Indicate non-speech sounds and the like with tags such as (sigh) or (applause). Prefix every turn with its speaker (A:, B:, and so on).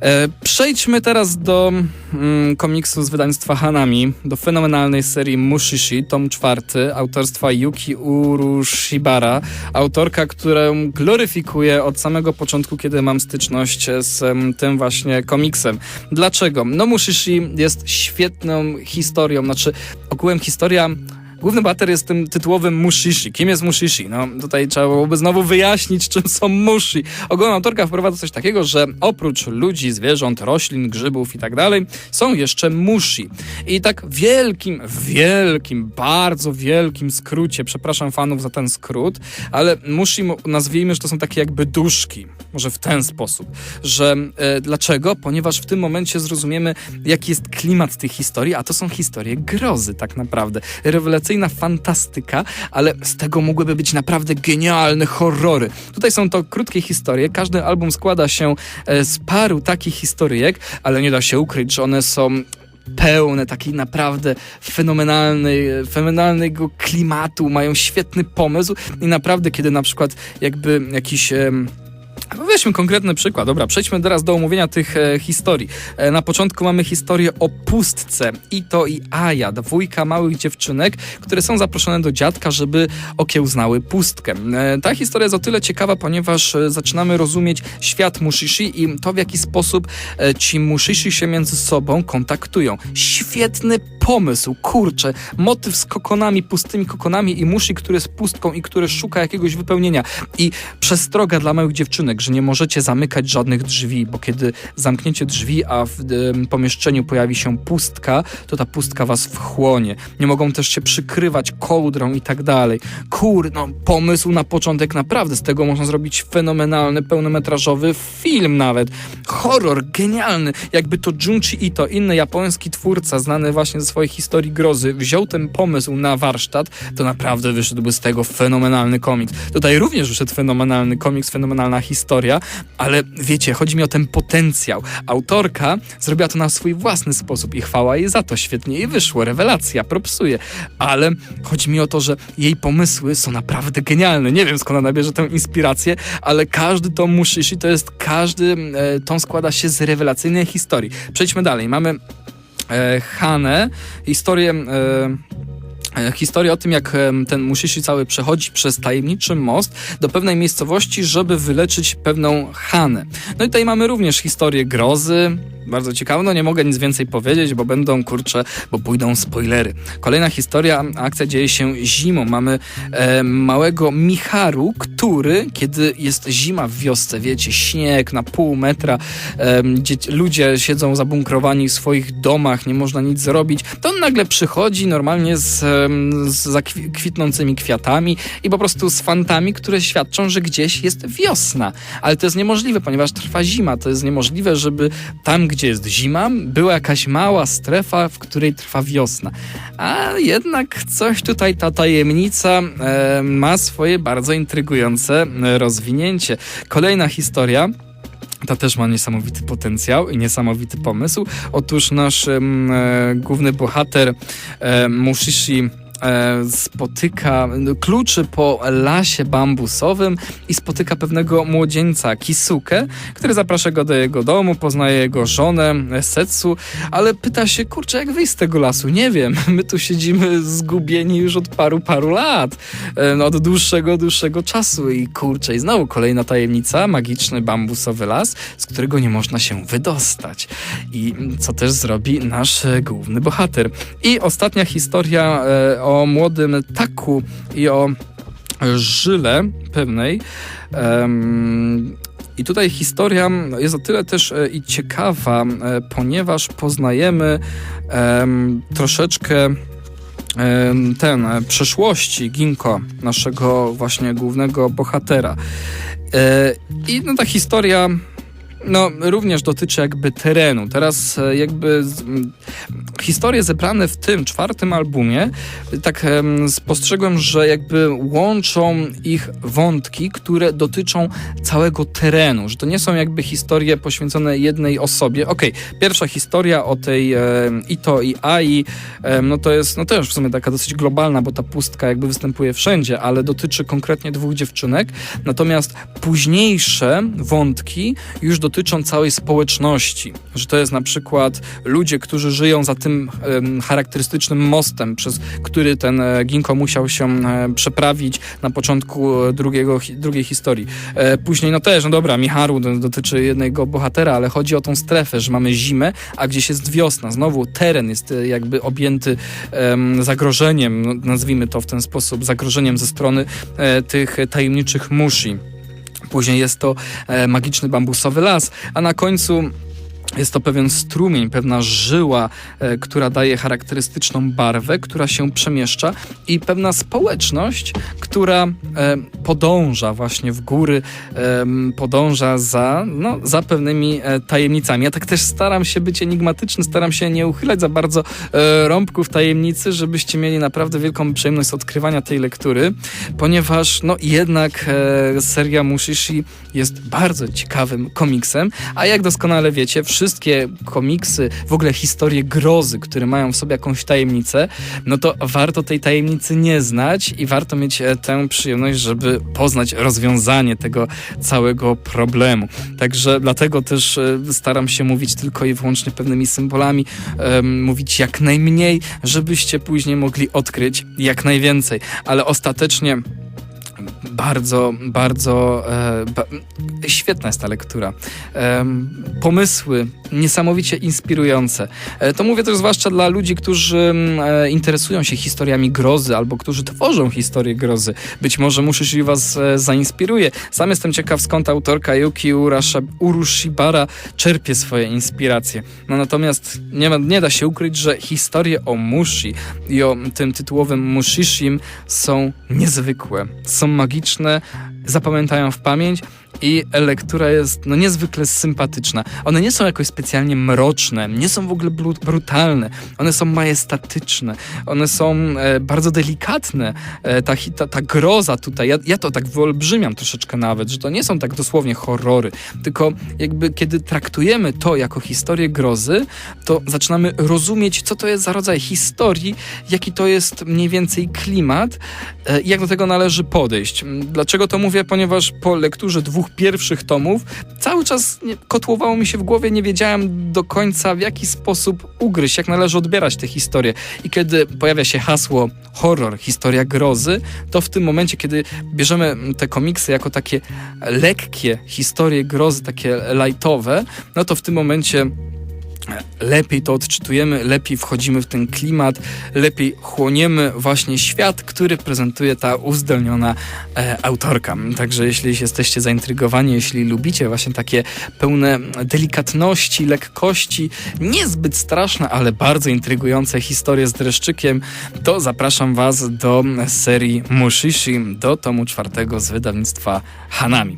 A: E, przejdźmy teraz do mm, komiksu z wydawnictwa Hanami, do fenomenalnej serii Mushishi, tom czwarty, autorstwa Yuki Urushibara, autorka, którą gloryfikuję od samego początku, kiedy mam styczność z tym właśnie komiksem. Dlaczego? No Mushishi jest świetną historią, znaczy ogółem historia Główny bohater jest tym tytułowym Mushishi. Kim jest Mushishi? No tutaj trzeba byłoby znowu wyjaśnić, czym są Mushi. Ogólna autorka wprowadza coś takiego, że oprócz ludzi, zwierząt, roślin, grzybów i tak dalej, są jeszcze Mushi. I tak wielkim, wielkim, bardzo wielkim skrócie, przepraszam fanów za ten skrót, ale Mushi nazwijmy, że to są takie jakby duszki. Może w ten sposób. Że e, dlaczego? Ponieważ w tym momencie zrozumiemy, jaki jest klimat tych historii, a to są historie grozy tak naprawdę. Rewelacyjna fantastyka, ale z tego mogłyby być naprawdę genialne horrory. Tutaj są to krótkie historie, każdy album składa się e, z paru takich historyjek, ale nie da się ukryć, że one są pełne takiej naprawdę fenomenalnej, fenomenalnego klimatu, mają świetny pomysł i naprawdę kiedy na przykład jakby jakiś... no Weźmy konkretny przykład. Dobra, przejdźmy teraz do omówienia tych e, historii. E, na początku mamy historię o pustce. Ito i Aja, dwójka małych dziewczynek, które są zaproszone do dziadka, żeby okiełznały pustkę. E, ta historia jest o tyle ciekawa, ponieważ e, zaczynamy rozumieć świat Mushishi i to, w jaki sposób e, ci Mushishi się między sobą kontaktują. Świetny pomysł, kurczę, motyw z kokonami, pustymi kokonami i mushi, który jest pustką i który szuka jakiegoś wypełnienia. I przestroga dla małych dziewczynek, że nie możecie zamykać żadnych drzwi, bo kiedy zamkniecie drzwi, a w em, pomieszczeniu pojawi się pustka, to ta pustka was wchłonie. Nie mogą też się przykrywać kołdrą i tak dalej. Kur, no pomysł na początek naprawdę, z tego można zrobić fenomenalny, pełnometrażowy film nawet. Horror, genialny. Jakby to Junji Ito, inny japoński twórca, znany właśnie ze swojej historii grozy, wziął ten pomysł na warsztat, to naprawdę wyszedłby z tego fenomenalny komiks. Tutaj również wyszedł fenomenalny komiks, fenomenalna historia, ale wiecie, chodzi mi o ten potencjał. Autorka zrobiła to na swój własny sposób i chwała jej za to, świetnie jej wyszło, rewelacja, propsuje, ale chodzi mi o to, że jej pomysły są naprawdę genialne. Nie wiem skąd ona bierze tę inspirację, ale każdy tom Mushishi to jest, każdy e, tom składa się z rewelacyjnej historii. Przejdźmy dalej. Mamy Hanę, historię... E, E, Historia o tym, jak ten Mushishi cały przechodzi przez tajemniczy most do pewnej miejscowości, żeby wyleczyć pewną Hanę. No i tutaj mamy również historię grozy, bardzo ciekawe, no nie mogę nic więcej powiedzieć, bo będą, kurcze, bo pójdą spoilery. Kolejna historia, akcja dzieje się zimą. Mamy e, małego Micharu, który, kiedy jest zima w wiosce, wiecie, śnieg na pół metra, gdzie ludzie siedzą zabunkrowani w swoich domach, nie można nic zrobić, to on nagle przychodzi normalnie z, z kwitnącymi kwiatami i po prostu z fantami, które świadczą, że gdzieś jest wiosna. Ale to jest niemożliwe, ponieważ trwa zima. To jest niemożliwe, żeby tam, gdzie jest zima, była jakaś mała strefa, w której trwa wiosna. A jednak coś tutaj ta tajemnica e, ma swoje bardzo intrygujące e, rozwinięcie. Kolejna historia. Ta też ma niesamowity potencjał i niesamowity pomysł. Otóż nasz e, główny bohater e, Mushishi spotyka, no, kluczy po lasie bambusowym i spotyka pewnego młodzieńca, Kisuke, który zaprasza go do jego domu, poznaje jego żonę, e, Setsu, ale pyta się, kurczę, jak wyjść z tego lasu? Nie wiem, (laughs) my tu siedzimy zgubieni już od paru, paru lat, e, no, od dłuższego, dłuższego czasu i kurczę, i znowu kolejna tajemnica, magiczny bambusowy las, z którego nie można się wydostać. I co też zrobi nasz e, główny bohater. I ostatnia historia e, o młodym Taku i o żyle pewnej. Em, i tutaj historia jest o tyle też e, i ciekawa, e, ponieważ poznajemy em, troszeczkę em, ten e, przeszłości Ginko, naszego właśnie głównego bohatera. I no, ta historia no, również dotyczy jakby terenu. Teraz e, jakby z, historie zebrane w tym czwartym albumie, tak em, spostrzegłem, że jakby łączą ich wątki, które dotyczą całego terenu, że to nie są jakby historie poświęcone jednej osobie. Okej, pierwsza historia o tej e, Ito i Ai, e, no to jest no też w sumie taka dosyć globalna, bo ta pustka jakby występuje wszędzie, ale dotyczy konkretnie dwóch dziewczynek. Natomiast późniejsze wątki już dotyczą całej społeczności, że to jest na przykład ludzie, którzy żyją za tym charakterystycznym mostem, przez który ten e, Ginko musiał się e, przeprawić na początku e, drugiego, drugiej historii. Później, no też, no dobra, Micharu do- dotyczy jednego bohatera, ale chodzi o tą strefę, że mamy zimę, a gdzieś jest wiosna. Znowu teren jest jakby objęty em, zagrożeniem, no, nazwijmy to w ten sposób, zagrożeniem ze strony tych tajemniczych mushi. Później jest to e, magiczny bambusowy las, a na końcu jest to pewien strumień, pewna żyła, e, która daje charakterystyczną barwę, która się przemieszcza i pewna społeczność, która e, podąża właśnie w góry, em, podąża za, no, za pewnymi e, tajemnicami. Ja tak też staram się być enigmatyczny, staram się nie uchylać za bardzo e, rąbków tajemnicy, żebyście mieli naprawdę wielką przyjemność z odkrywania tej lektury, ponieważ no jednak e, seria Mushishi jest bardzo ciekawym komiksem, a jak doskonale wiecie, wszystkie komiksy, w ogóle historie grozy, które mają w sobie jakąś tajemnicę, no to warto tej tajemnicy nie znać i warto mieć e, tę przyjemność, żeby poznać rozwiązanie tego całego problemu. Także dlatego też e, staram się mówić tylko i wyłącznie pewnymi symbolami, mówić jak najmniej, żebyście później mogli odkryć jak najwięcej. Ale ostatecznie bardzo, bardzo e, ba, świetna jest ta lektura. Em, pomysły niesamowicie inspirujące. E, to mówię też zwłaszcza dla ludzi, którzy e, interesują się historiami grozy albo którzy tworzą historie grozy. Być może Mushishi was e, zainspiruje. Sam jestem ciekaw skąd autorka Yuki Urushibara czerpie swoje inspiracje. No natomiast nie, ma, nie da się ukryć, że historie o Mushi i o tym tytułowym Mushishim są niezwykłe, są magiczne, логічне, zapamiętają w pamięć i lektura jest no, niezwykle sympatyczna. One nie są jakoś specjalnie mroczne, nie są w ogóle brutalne, one są majestatyczne, one są e, bardzo delikatne. E, ta, ta, ta groza tutaj, ja, ja to tak wyolbrzymiam troszeczkę nawet, że to nie są tak dosłownie horrory, tylko jakby kiedy traktujemy to jako historię grozy, to zaczynamy rozumieć, co to jest za rodzaj historii, jaki to jest mniej więcej klimat e, jak do tego należy podejść. Dlaczego to mówię? Ponieważ po lekturze dwóch pierwszych tomów cały czas kotłowało mi się w głowie, nie wiedziałem do końca w jaki sposób ugryźć, jak należy odbierać tę historię. I kiedy pojawia się hasło horror, historia grozy, to w tym momencie, kiedy bierzemy te komiksy jako takie lekkie historie grozy, takie lightowe, no to w tym momencie lepiej to odczytujemy, lepiej wchodzimy w ten klimat, lepiej chłoniemy właśnie świat, który prezentuje ta uzdolniona e, autorka. Także jeśli jesteście zaintrygowani, jeśli lubicie właśnie takie pełne delikatności, lekkości, niezbyt straszne, ale bardzo intrygujące historie z dreszczykiem, to zapraszam Was do serii Mushishi, do tomu czwartego z wydawnictwa Hanami.